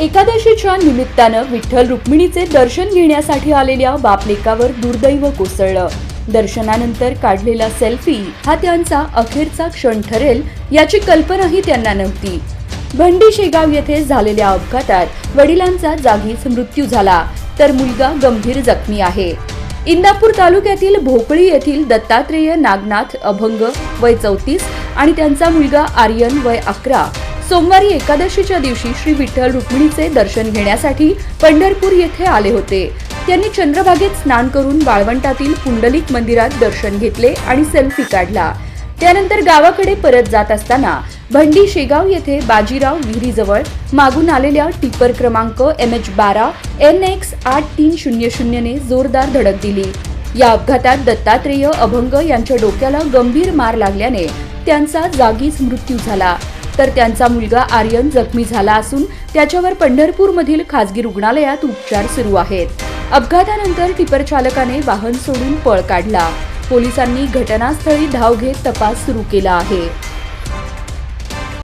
एकादशीच्या निमित्तानं विठ्ठल रुक्मिणीचे दर्शन घेण्यासाठी आलेल्या बापलेकावर दुर्दैव कोसळलं. दर्शनानंतर काढलेला सेल्फी हा त्यांचा अखेरचा क्षण ठरेल याची कल्पनाही त्यांना नव्हती. भंडी शेगाव येथे झालेल्या अपघातात वडिलांचा जागीच मृत्यू झाला तर मुलगा गंभीर जखमी आहे. इंदापूर तालुक्यातील भोपळी येथील दत्तात्रेय नागनाथ अभंग वय चौतीस आणि त्यांचा मुलगा आर्यन वय अकरा सोमवारी एकादशीच्या दिवशी श्री विठ्ठल रुक्मिणीचे दर्शन घेण्यासाठी पंढरपूर येथे आले होते. त्यांनी चंद्रभागेत स्नान करून वाळवंटातील पुंडलिक मंदिरात दर्शन घेतले आणि सेल्फी काढला. त्यानंतर गावाकडे परत जात असताना भंडी शेगाव येथे बाजीराव विहिरीजवळ मागून आलेल्या टिपर क्रमांक एम एच बारा एन एक्स आठ तीन शून्य शून्यने जोरदार धडक दिली. या अपघातात दत्तात्रेय अभंग यांच्या डोक्याला गंभीर मार लागल्याने त्यांचा जागीच मृत्यू झाला. तर त्यांचा मुलगा आर्यन जखमी झाला असून त्याच्यावर पंढरपूरमधील खासगी रुग्णालयात उपचार सुरू आहेत. अपघातानंतर टिपर चालकाने वाहन सोडून पळ काढला. पोलिसांनी घटनास्थळी धाव घेत तपास सुरू केला आहे.